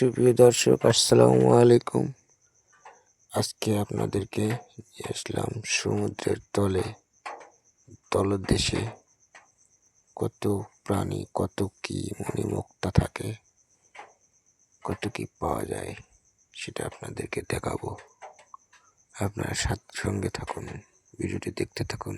সুপ্রিয় দর্শক, আসসালামু আলাইকুম। আজকে আপনাদেরকে আসলাম সমুদ্রের তলে, তলদেশে কত প্রাণী, কত কি মণিমুক্তা থাকে, কত কি পাওয়া যায় সেটা আপনাদেরকে দেখাবো। আপনারা সাথে সঙ্গে থাকুন, ভিডিওটি দেখতে থাকুন।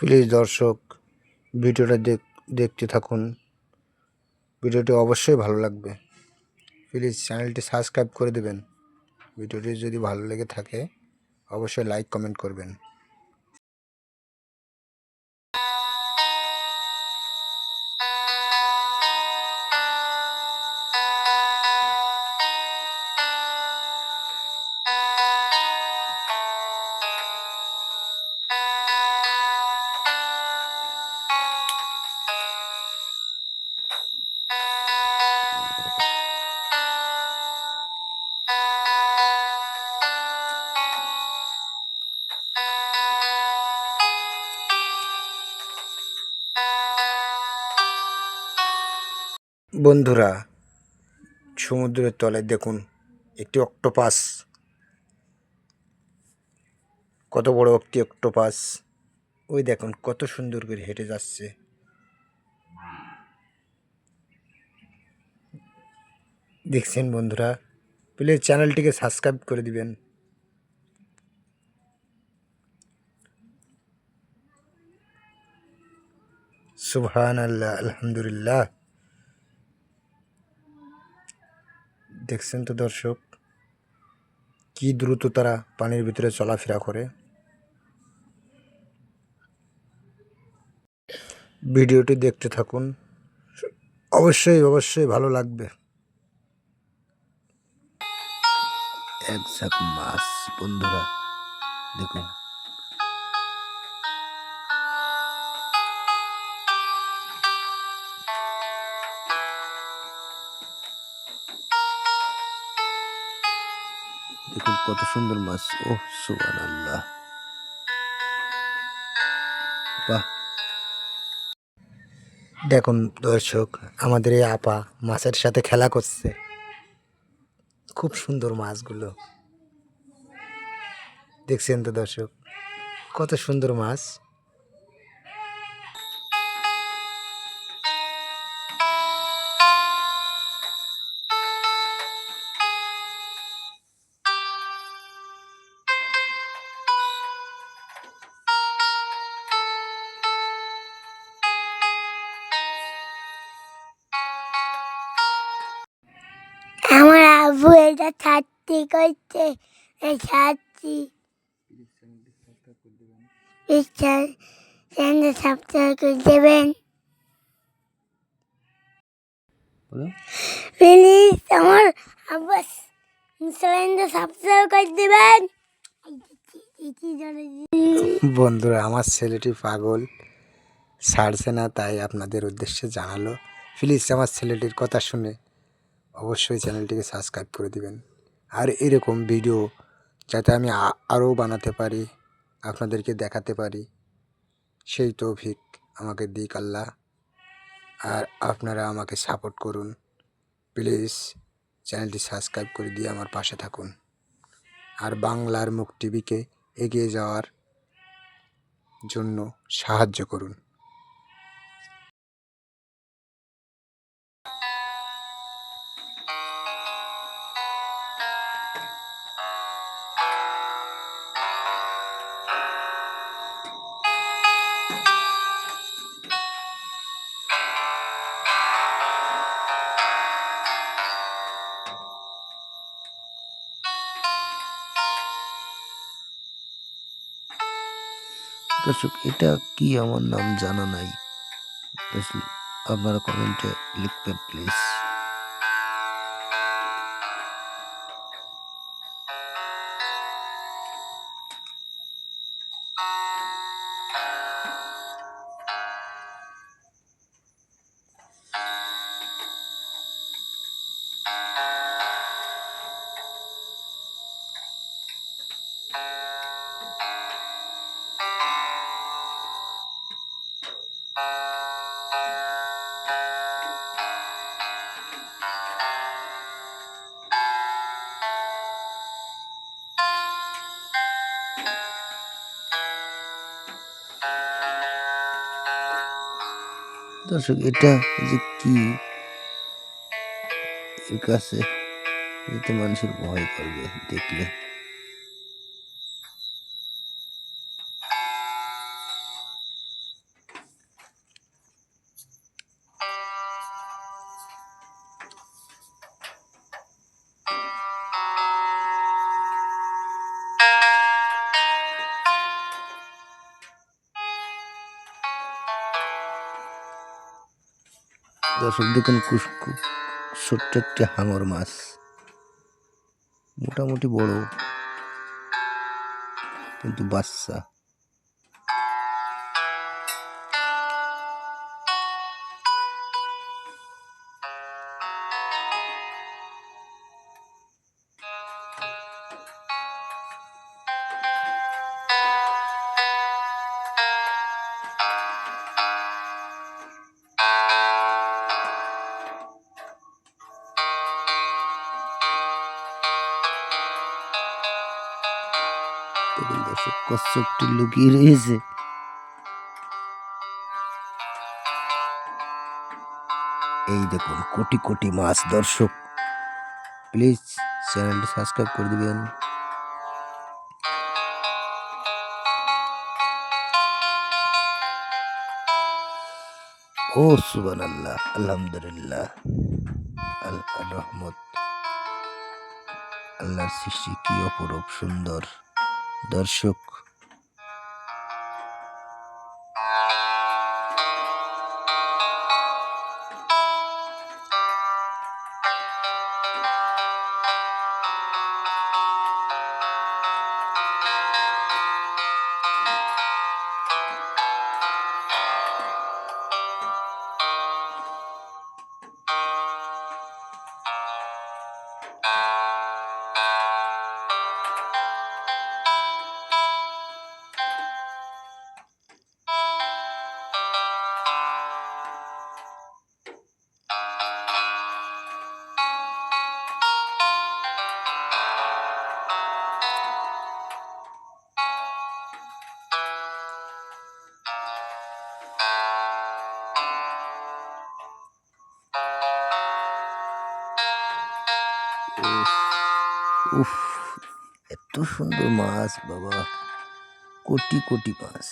প্লিজ দর্শক, ভিডিওটা দেখ, দেখতে থাকুন। ভিডিওটি অবশ্যই ভালো লাগবে। প্লিজ চ্যানেলটি সাবস্ক্রাইব করে দেবেন। ভিডিওটি যদি ভালো লেগে থাকে, অবশ্যই লাইক, কমেন্ট করবেন। বন্ধুরা, সমুদ্রের তলায় দেখুন, একটি অক্টোপাস। কত বড় একটি অক্টোপাস। ওই দেখুন, কত সুন্দর করে হেঁটে যাচ্ছে। দেখছেন বন্ধুরা প্লিজ চ্যানেলটিকে সাবস্ক্রাইব করে দিবেন। সুবহান আল্লাহ আলহামদুলিল্লাহ। দেখছেন তো দর্শক? কি দ্রুত তারা পানির ভিতরে চলাফেরা করে? ভিডিওটি দেখতে থাকুন। অবশ্যই অবশ্যই ভালো লাগবে। এক ঝাঁক মাছ, বন্ধুরা, দেখুন। দেখুন কত সুন্দর মাছ। ও সুবান আল্লাহ বাহ। দেখুন দর্শক, আমাদের এই আপা মাছের সাথে খেলা করছে। খুব সুন্দর মাছগুলো। দেখছেন তো দর্শক? কত সুন্দর মাছ। এটা করছে এই ছাড়ছি বিশ্বাস চ্যানেল সাবস্ক্রাইব করে দেবেন। প্লিজ আমার আব্বু চ্যানেলটা সাবস্ক্রাইব করে দেবেন। বন্ধুরা আমার ছেলেটি পাগল ছাড়ছে না তাই আপনাদের উদ্দেশ্যে জানালো। প্লিজ আমার ছেলেটির কথা শুনে। অবশ্যই চ্যানেলটিকে সাবস্ক্রাইব করে দিবেন। আর এরকম ভিডিও যাতে আমি আরও বানাতে পারি, আপনাদেরকে দেখাতে পারি, সেই তৌফিক আমাকে দিক আল্লাহ। আর আপনারা আমাকে সাপোর্ট করুন। প্লিজ চ্যানেলটি সাবস্ক্রাইব করে দিয়ে আমার পাশে থাকুন। আর বাংলার মুখ টিভিকে এগিয়ে যাওয়ার জন্য সাহায্য করুন। দর্শক এটা কি আমার নাম জানা নাই? আপনারা কমেন্টে লিখবেন প্লিজ। দর্শক এটা যে কি এর কাছে এতে মানুষের ভয় করবে দেখলে দর্শক দেখুন কুসকু ছোট্ট একটি হাঙর মাছ মোটামুটি বড় কিন্তু বাচ্চা। দর্শক কচ্ছপটি লুকিয়ে রয়েছে। এই দেখুন, কোটি কোটি মাছ, দর্শক। প্লিজ চ্যানেলটি সাবস্ক্রাইব করে দিবেন। ও সুবান আল্লাহ আলহামদুলিল্লাহ। আল রহমত আল্লাহর সৃষ্টি কি অপরূপ সুন্দর। দর্শক উফ, এত সুন্দর মাছ বাবা। কোটি কোটি মাছ।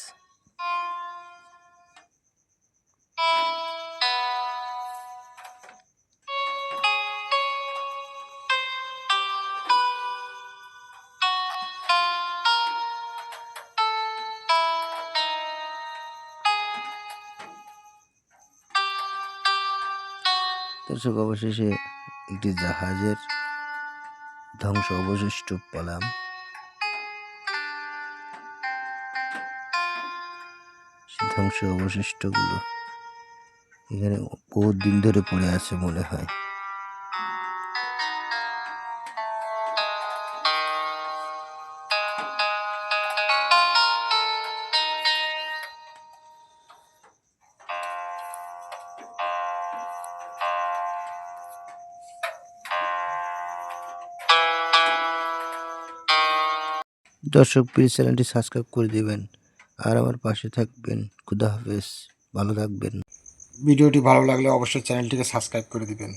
দর্শক অবশেষে একটি জাহাজের ধ্বংস অবশিষ্ট পেলাম। ধ্বংস অবশিষ্টগুলো এখানে বহুত দিন ধরে পড়ে আছে মনে হয়। দর্শক প্লিজ চ্যানেলটি সাবস্ক্রাইব করে দেবেন। আর আমার পাশে থাকবেন। খুদা হাফেজ। ভালো থাকবেন। ভিডিওটি ভালো লাগলে অবশ্যই চ্যানেলটিকে সাবস্ক্রাইব করে দিবেন।